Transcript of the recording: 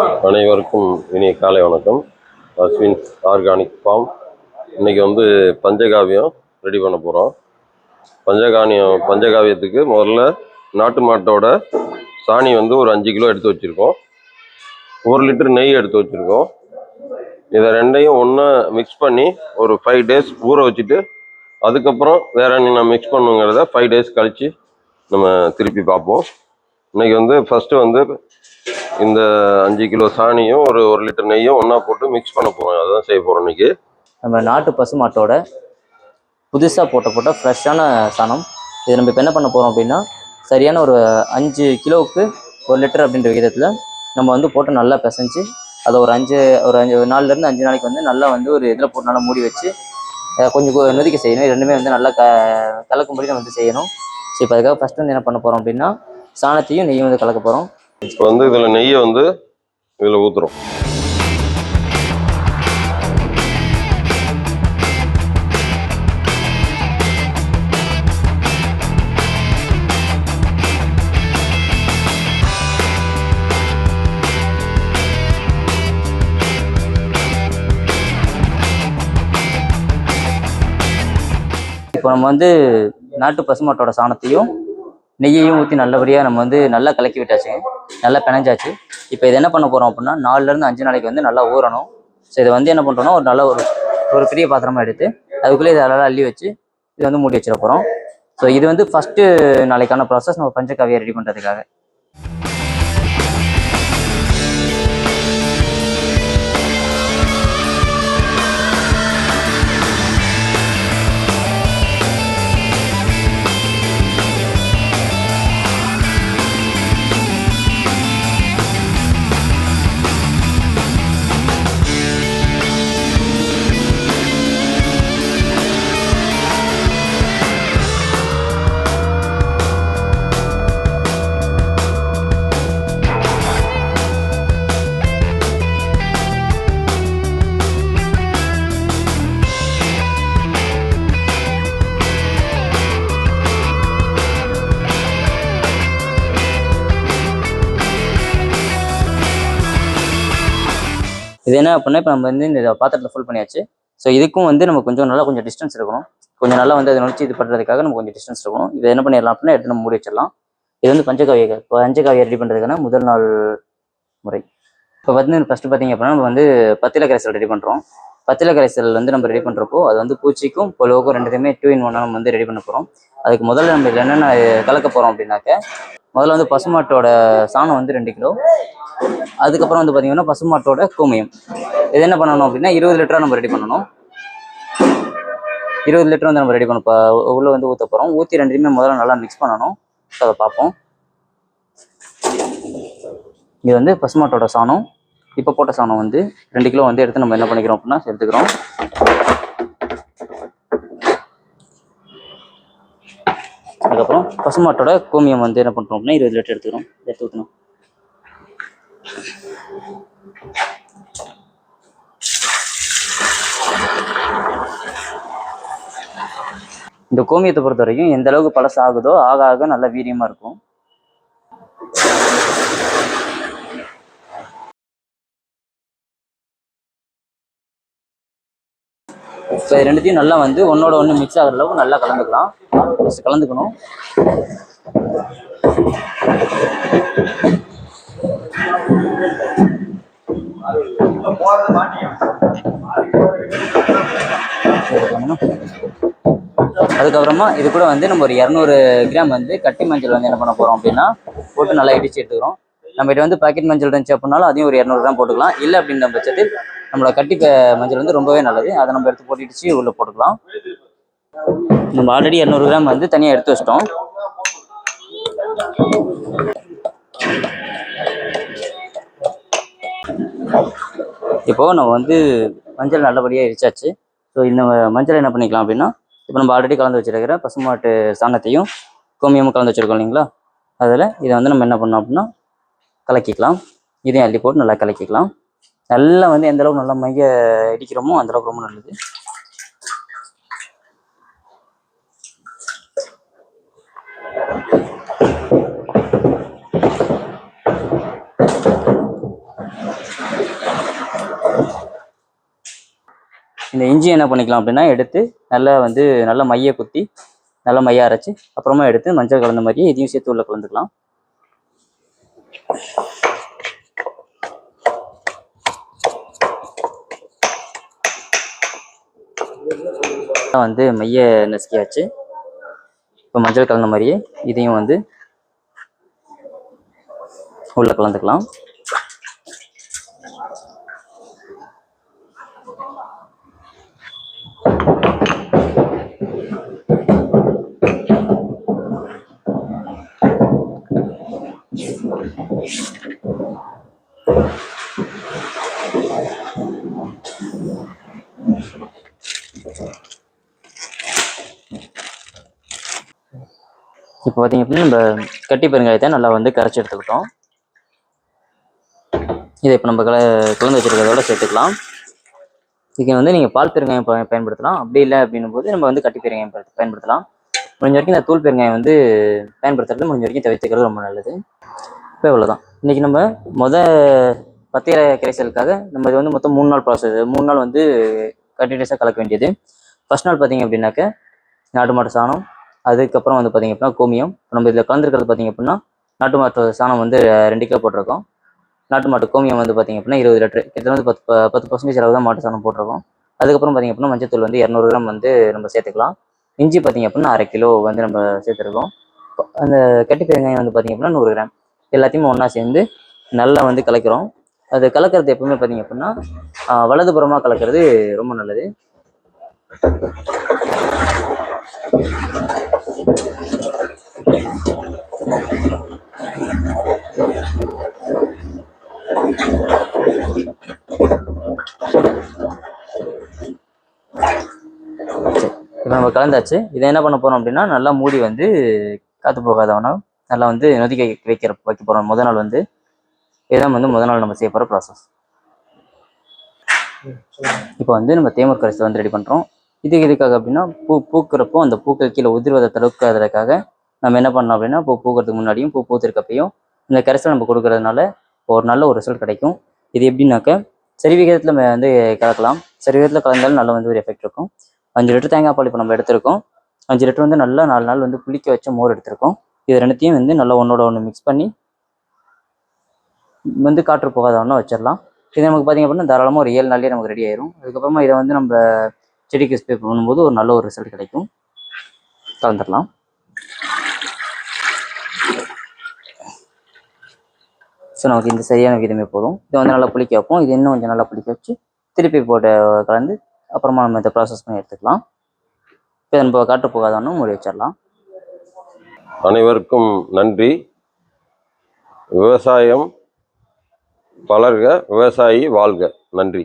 அனைவருக்கும் இனிய காலை வணக்கம். Ashwin's organic farm. இன்னைக்கு வந்து பஞ்சகாவியம் ரெடி பண்ண போகிறோம் பஞ்சகாவியம் பஞ்சகாவியத்துக்கு முதல்ல நாட்டு மாட்டோட சாணி வந்து ஒரு அஞ்சு கிலோ எடுத்து வச்சுருக்கோம். ஒரு லிட்டர் நெய் எடுத்து வச்சுருக்கோம். இதை ரெண்டையும் ஒன்று மிக்ஸ் பண்ணி ஒரு ஃபைவ் டேஸ் ஊற வச்சுட்டு அதுக்கப்புறம் வேறு என்ன மிக்ஸ் பண்ணுங்கிறத ஃபைவ் டேஸ் கழித்து நம்ம திருப்பி பார்ப்போம். இன்றைக்கி வந்து ஃபஸ்ட்டு வந்து இந்த அஞ்சு கிலோ சாணியும் ஒரு ஒரு லிட்டர் நெய்யும் ஒன்றா போட்டு மிக்ஸ் பண்ண போகிறோம் அதுதான் செய்ய போகிறோம் இன்னைக்கு. நம்ம நாட்டு பசுமாட்டோட புதுசாக போட்ட போட்ட ஃப்ரெஷ்ஷான சாணம். இது நம்ம இப்போ என்ன பண்ண போகிறோம் அப்படின்னா சரியான ஒரு அஞ்சு கிலோவுக்கு ஒரு லிட்டர் அப்படின்ற விகிதத்தில் நம்ம வந்து போட்டு நல்லா பிசைஞ்சு அதை ஒரு அஞ்சு ஒரு அஞ்சு ஒரு நாலுலேருந்து அஞ்சு நாளைக்கு வந்து நல்லா வந்து ஒரு இதில் போட்டு நல்லா மூடி வச்சு கொஞ்சம் நொதிக்க செய்யணும். ரெண்டுமே வந்து நல்லா க கலக்கும்படி நம்ம வந்து செய்யணும். ஸோ இப்போ அதுக்காக ஃபஸ்ட்டு வந்து என்ன பண்ண போகிறோம் அப்படின்னா சாணத்தையும் நெய்யும் வந்து கலக்க போகிறோம் இப்போ வந்து இதில் நெய்யை வந்து இதில் ஊற்றுறோம் இப்போ நம்ம வந்து நாட்டு பசுமாட்டோட சாணத்தையும் நெய்யையும் ஊற்றி நல்லபடியாக நம்ம வந்து நல்லா கலக்கி விட்டாச்சு. நல்லா பிணைஞ்சாச்சு. இப்போ இது என்ன பண்ண போகிறோம் அப்படின்னா நாலுலேருந்து அஞ்சு நாளைக்கு வந்து நல்லா ஊறணும். ஸோ இதை வந்து என்ன பண்ணுறோம்னா ஒரு நல்ல ஒரு ஒரு பெரிய பாத்திரமாக எடுத்து அதுக்குள்ளே இதை நல்லா அள்ளி வச்சு இது வந்து மூடி வச்சிட போகிறோம் ஸோ இது வந்து ஃபஸ்ட்டு நாளைக்கான ப்ராசஸ் நம்ம பஞ்சகாவியை ரெடி பண்ணுறதுக்காக இது என்ன அப்படின்னா இப்போ நம்ம வந்து இந்த பாத்திரத்தை ஃபுல் பண்ணியாச்சு. ஸோ இதுக்கும் வந்து நம்ம கொஞ்சம் நல்லா கொஞ்சம் டிஸ்டன்ஸ் இருக்கணும் கொஞ்சம் நல்லா வந்து அதை நினச்சி இது பண்ணுறதுக்காக நம்ம கொஞ்சம் டிஸ்டன்ஸ் இருக்கணும் இதை என்ன பண்ணிடலாம் அப்படின்னா எடுத்து நம்ம மூடி வச்சிடலாம். இது வந்து பஞ்சகாவிய பஞ்சகாவியை ரெடி பண்ணுறதுக்கான முதல் நாள் முறை. இப்போ வந்து ஃபஸ்ட்டு பார்த்தீங்க அப்படின்னா நம்ம வந்து பத்தில ரெடி பண்ணுறோம் பத்தில கரைசல் வந்து நம்ம ரெடி பண்ணுறப்போ அது வந்து பூச்சிக்கும் பொழுவுக்கும் ரெண்டுத்தையுமே டூ இன் ஒன்னாக நம்ம வந்து ரெடி பண்ண போகிறோம் அதுக்கு முதல்ல நம்ம இதில் என்னென்ன கலக்க போகிறோம் அப்படின்னாக்க முதல்ல வந்து பசுமாட்டோட சாணம் வந்து ரெண்டு கிலோ. அதுக்கப்புறம் வந்து பார்த்தீங்கன்னா பசுமாட்டோட கோமியம். இது என்ன பண்ணணும் அப்படின்னா இருபது லிட்டராக நம்ம ரெடி பண்ணணும். இருபது லிட்டர் வந்து நம்ம ரெடி பண்ண உள்ளே வந்து ஊற்ற போகிறோம் ஊற்றி ரெண்டுமே முதல்ல நல்லா மிக்ஸ் பண்ணணும். அதை பார்ப்போம். இது வந்து பசுமாட்டோட சாணம். இப்போ போட்ட சாணம் வந்து ரெண்டு கிலோ வந்து எடுத்து நம்ம என்ன பண்ணிக்கிறோம் அப்படின்னா எடுத்துக்கிறோம் அதுக்கப்புறம் பசுமாட்டோட கோமியம் வந்து என்ன பண்ணுறோம் அப்படின்னா இருபது லிட்டர் எடுத்துக்கிறோம். எடுத்து ஊற்றணும் இந்த கோமியத்தை பொறுத்த வரைக்கும் எந்த அளவுக்கு பழசு ஆகுதோ ஆக ஆக நல்ல வீரியமா இருக்கும். இப்போ இது ரெண்டுத்தையும் நல்லா வந்து ஒன்னோட ஒன்று மிக்ஸ் ஆகிற அளவுக்கு நல்லா கலந்துக்கலாம். கலந்துக்கணும். அதுக்கப்புறமா இது கூட வந்து நம்ம ஒரு இரநூறு கிராம் வந்து கட்டி மஞ்சள் வந்து என்ன பண்ண போகிறோம் அப்படின்னா போட்டு நல்லா இடிச்சு எடுத்துக்கிறோம். நம்ம வந்து பாக்கெட் மஞ்சள் இருந்துச்சு அப்படின்னாலும் அதையும் ஒரு இரநூறு கிராம் போட்டுக்கலாம். இல்லை அப்படின்ற பட்சத்தில் நம்மளோட கட்டி மஞ்சள் வந்து ரொம்பவே நல்லது. அதை நம்ம எடுத்து போட்டு இடிச்சு உள்ள போட்டுக்கலாம். நம்ம ஆல்ரெடி இரநூறு கிராம் வந்து தனியாக எடுத்து வச்சிட்டோம். இப்போ நம்ம வந்து மஞ்சள் நல்லபடியாக எரிச்சாச்சு. ஸோ இந்த மஞ்சள் என்ன பண்ணிக்கலாம் அப்படின்னா இப்போ நம்ம ஆல்ரெடி கலந்து வச்சிருக்கிற பசுமாட்டு சாணத்தையும் கோமியமும் கலந்து வச்சிருக்கோம் இல்லைங்களா? அதில் இதை வந்து நம்ம என்ன பண்ணோம் அப்படின்னா கலக்கிக்கலாம். இதையும் அள்ளி போட்டு நல்லா கலக்கிக்கலாம். நல்லா வந்து எந்த அளவுக்கு நல்லா மைய இடிக்கிறோமோ அந்த அளவுக்கு ரொம்ப நல்லது. இந்த இஞ்சி என்ன பண்ணிக்கலாம் அப்படின்னா எடுத்து நல்லா வந்து நல்லா மைய குத்தி நல்லா மைய அரைச்சி அப்புறமா எடுத்து மஞ்சள் கலந்த மாதிரியே இதையும் சேர்த்து உள்ள கலந்துக்கலாம். வந்து மைய நசுக்கியாச்சு. இப்போ மஞ்சள் கலந்த மாதிரியே இதையும் வந்து உள்ள கலந்துக்கலாம். இப்போ பார்த்தீங்க அப்படின்னா நம்ம கட்டி பெருங்காயத்தை நல்லா வந்து கரைச்சி எடுத்துக்கிட்டோம். இதை இப்போ நம்ம கல கலந்து வச்சுருக்கிறதோட சேர்த்துக்கலாம். இதுக்கு வந்து நீங்கள் பால் பெருங்காயம் பயன்படுத்தலாம். அப்படி இல்லை அப்படின்னும் போது நம்ம வந்து கட்டி பெருங்காயம் பயன்படுத்தலாம். முடிஞ்ச வரைக்கும் இந்த தூள் பெருங்காயம் வந்து பயன்படுத்துறது முடிஞ்ச வரைக்கும் தவிர்த்துக்கிறது ரொம்ப நல்லது. இப்போ இவ்வளோதான் இன்றைக்கி நம்ம மொத பத்திர கரைசலுக்காக நம்ம இது வந்து மொத்தம் மூணு நாள் ப்ராசஸ் மூணு நாள் வந்து கண்டினியூஸாக கலக்க வேண்டியது. ஃபர்ஸ்ட் நாள் பார்த்தீங்க அப்படின்னாக்க நாட்டு மாட்டு சாணம் அதுக்கப்புறம் வந்து பார்த்தீங்க அப்படின்னா கோமியம். நம்ம இதில் கலந்துருக்கிறது பார்த்தீங்க அப்படின்னா நாட்டு மாட்டு சாணம் வந்து ரெண்டு கிலோ போட்டிருக்கோம். நாட்டு மாட்டு கோமியம் வந்து பார்த்தீங்க அப்படின்னா இருபது லிட்டர். கிட்டத்தட்ட வந்து பத்து ப- பத்து பர்சன்டேஜ் அளவு தான் மாட்டு சாணம் போட்டிருக்கோம். அதுக்கப்புறம் பார்த்தீங்க அப்படின்னா மஞ்சத்தூள் வந்து இரநூறு கிராம் வந்து நம்ம சேர்த்துக்கலாம். இஞ்சி பார்த்தீங்க அப்படின்னா அரை கிலோ வந்து நம்ம சேர்த்துருக்கோம். அந்த கட்டி பெருங்காயம் வந்து பார்த்தீங்க அப்படின்னா நூறு கிராம். எல்லாத்தையுமே ஒன்றா சேர்ந்து நல்லா வந்து கலக்கிறோம். அது கலக்கிறது எப்பவுமே பார்த்தீங்க அப்படின்னா வலதுபுறமாக கலக்கிறது ரொம்ப நல்லது. இப்போ நம்ம கலந்தாச்சு. இதை என்ன பண்ண போறோம் அப்படின்னா நல்லா மூடி வந்து காத்து போகாதவனா நல்லா வந்து நொதிக்க வைக்கிற வைக்க போறோம். முத நாள் வந்து இதுதான் வந்து முத நாள் நம்ம செய்ய போகிற ப்ராசஸ் இப்போ வந்து நம்ம தேமர் கரைசல் வந்து ரெடி பண்ணுறோம் இது எதுக்காக அப்படின்னா பூ பூக்கிறப்போ அந்த பூக்கள் கீழே உதிர்வதை தடுக்கிறதுக்காக நம்ம என்ன பண்ணோம் அப்படின்னா பூ பூக்கிறதுக்கு முன்னாடியும் பூ பூத்திருக்கப்பையும் இந்த கரைசல் நம்ம கொடுக்கறதுனால ஒரு நல்ல ஒரு ரிசல்ட் கிடைக்கும். இது எப்படின்னாக்க சரி விகிதத்தில் நம்ம வந்து கலக்கலாம். சரி விகிதத்தில் கலந்தாலும் நல்ல வந்து ஒரு எஃபெக்ட் இருக்கும். அஞ்சு லிட்டர் தேங்காய் பால் இப்போ நம்ம எடுத்திருக்கோம். அஞ்சு லிட்டர் வந்து நல்லா நாலு நாள் வந்து புளிக்க வச்ச மோர் எடுத்திருக்கோம். இது ரெண்டுத்தையும் வந்து நல்லா ஒன்றோட ஒன்று மிக்ஸ் பண்ணி வந்து காற்று போகாத ஒன்றா வச்சிடலாம் இது நமக்கு பார்த்திங்க அப்படின்னா தாராளமாக ஒரு ஏழு நாள்லேயே நமக்கு ரெடி ஆயிரும். அதுக்கப்புறமா இதை வந்து நம்ம செடிக்கு ஸ்ப்ரே பண்ணும்போது ஒரு நல்ல ஒரு ரிசல்ட் கிடைக்கும். கலந்துடலாம் ஸோ நமக்கு இந்த சரியான விதமே போதும். இதை வந்து நல்லா புளிக்க வைப்போம். இது இன்னும் கொஞ்சம் நல்லா புளிக்க வச்சு திருப்பி போட்டு கலந்து அப்புறமா நம்ம இதை ப்ராசஸ் பண்ணி எடுத்துக்கலாம். இப்போ நம்ம காட்டு போகாதான்னு மூடி வச்சிடலாம். அனைவருக்கும் நன்றி. விவசாயம் வளர்க விவசாயி வாழ்க. நன்றி.